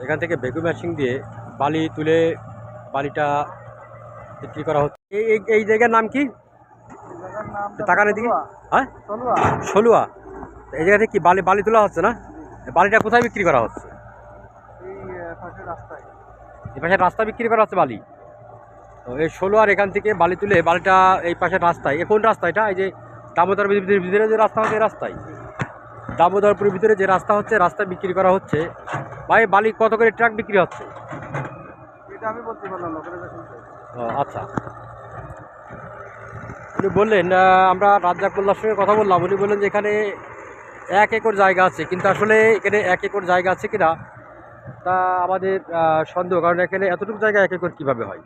এখান থেকে ভেকু মেশিন দিয়ে বালি তুলে বালিটা বিক্রি করা হচ্ছে। এই এই- এই জায়গার নাম কি? তাকানের দিকে হ্যাঁ? ষোলোয়া এই জায়গা থেকে কি বালি বালি তোলা হচ্ছে না? বালিটা কোথায় বিক্রি করা হচ্ছে? এই আহ, পাশের রাস্তায়। পাশে রাস্তা বিক্রি করা হচ্ছে বালি? তো এই ষোলোয়ার এখান থেকে বালি তুলে বালিটা এই পাশের রাস্তায়। এ কোন রাস্তা এটা? এই যে দামোদর ভিতরে যে রাস্তা হচ্ছে এই রাস্তায়? দামোদরপুরের ভিতরে যে রাস্তা হচ্ছে রাস্তা বিক্রি করা হচ্ছে। ভাই বালি কত করে ট্রাক বিক্রি হচ্ছে? আমি বলতে পারলাম আচ্ছা। উনি বললেন আমরা রাজ্জাক মোল্লার সঙ্গে কথা বললাম। উনি বললেন যে এখানে এক একর জায়গা আছে কিন্তু আসলে এখানে এক একর জায়গা আছে কিনা তা আমাদের সন্দেহ। কারণ এখানে এতটুকু জায়গা এক একর কীভাবে হয়?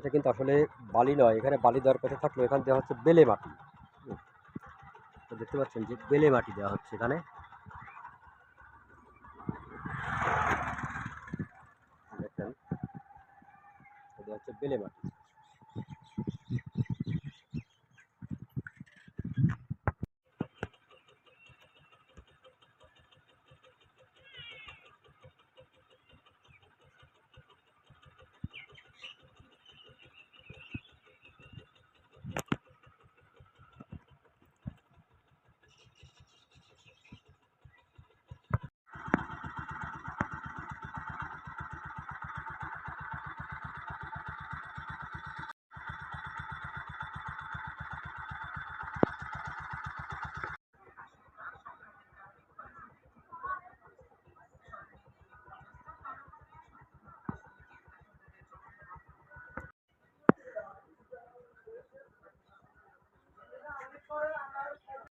এটা কিন্তু আসলে বালি নয়, এখানে বালি দেওয়ার কথা থাকল, এখানে দেওয়া হচ্ছে বেলে মাটি। দেখতে পাচ্ছেন যে বেলে মাটি দেওয়া হচ্ছে এখানে। দেখেন, এটা হচ্ছে বেলে মাটি।